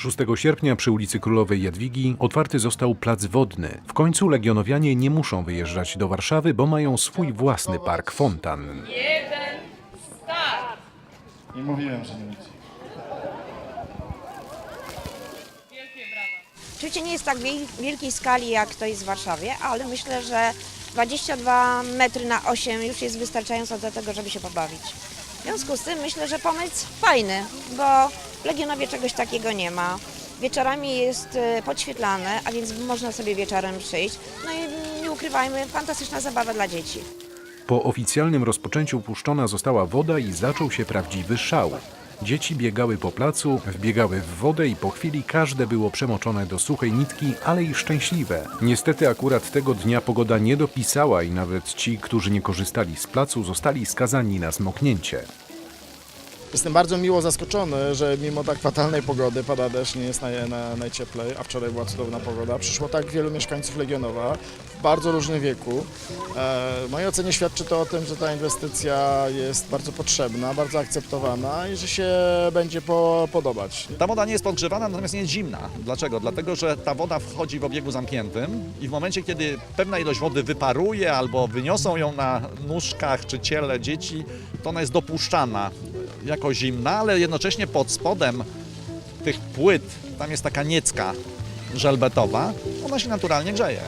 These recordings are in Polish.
6 sierpnia przy ulicy Królowej Jadwigi otwarty został plac wodny. W końcu legionowianie nie muszą wyjeżdżać do Warszawy, bo mają swój własny park fontan. Nie mówiłem, że nie będzie. Oczywiście nie jest tak wiel- wielkiej skali jak to jest w Warszawie, ale myślę, że 22 metry na 8 już jest wystarczająco do tego, żeby się pobawić. W związku z tym myślę, że pomysł fajny, bo w Legionowie czegoś takiego nie ma. Wieczorami jest e, podświetlane, a więc można sobie wieczorem przyjść. No i nie ukrywajmy, fantastyczna zabawa dla dzieci. Po oficjalnym rozpoczęciu puszczona została woda i zaczął się prawdziwy szał. Dzieci biegały po placu, wbiegały w wodę i po chwili każde było przemoczone do suchej nitki, ale i szczęśliwe. Niestety akurat tego dnia pogoda nie dopisała i nawet ci, którzy nie korzystali z placu, zostali skazani na smoknięcie. Jestem bardzo miło zaskoczony, że mimo tak fatalnej pogody, pada deszcz, nie jest na, najcieplej, a wczoraj była cudowna pogoda. Przyszło tak wielu mieszkańców Legionowa w bardzo różnym wieku. E, w mojej ocenie świadczy to o tym, że ta inwestycja jest bardzo potrzebna, bardzo akceptowana i że się będzie po, podobać. Ta woda nie jest podgrzewana, natomiast nie jest zimna. Dlaczego? Dlatego, że ta woda wchodzi w obiegu zamkniętym i w momencie, kiedy pewna ilość wody wyparuje albo wyniosą ją na nóżkach czy ciele dzieci, to ona jest dopuszczana jako zimna, ale jednocześnie pod spodem tych płyt, tam jest taka niecka żelbetowa, ona się naturalnie grzeje.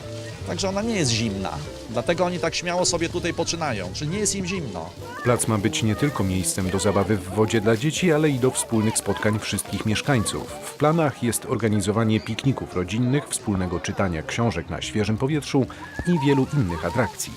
Także ona nie jest zimna. Dlatego oni tak śmiało sobie tutaj poczynają, że nie jest im zimno. Plac ma być nie tylko miejscem do zabawy w wodzie dla dzieci, ale i do wspólnych spotkań wszystkich mieszkańców. W planach jest organizowanie pikników rodzinnych, wspólnego czytania książek na świeżym powietrzu i wielu innych atrakcji.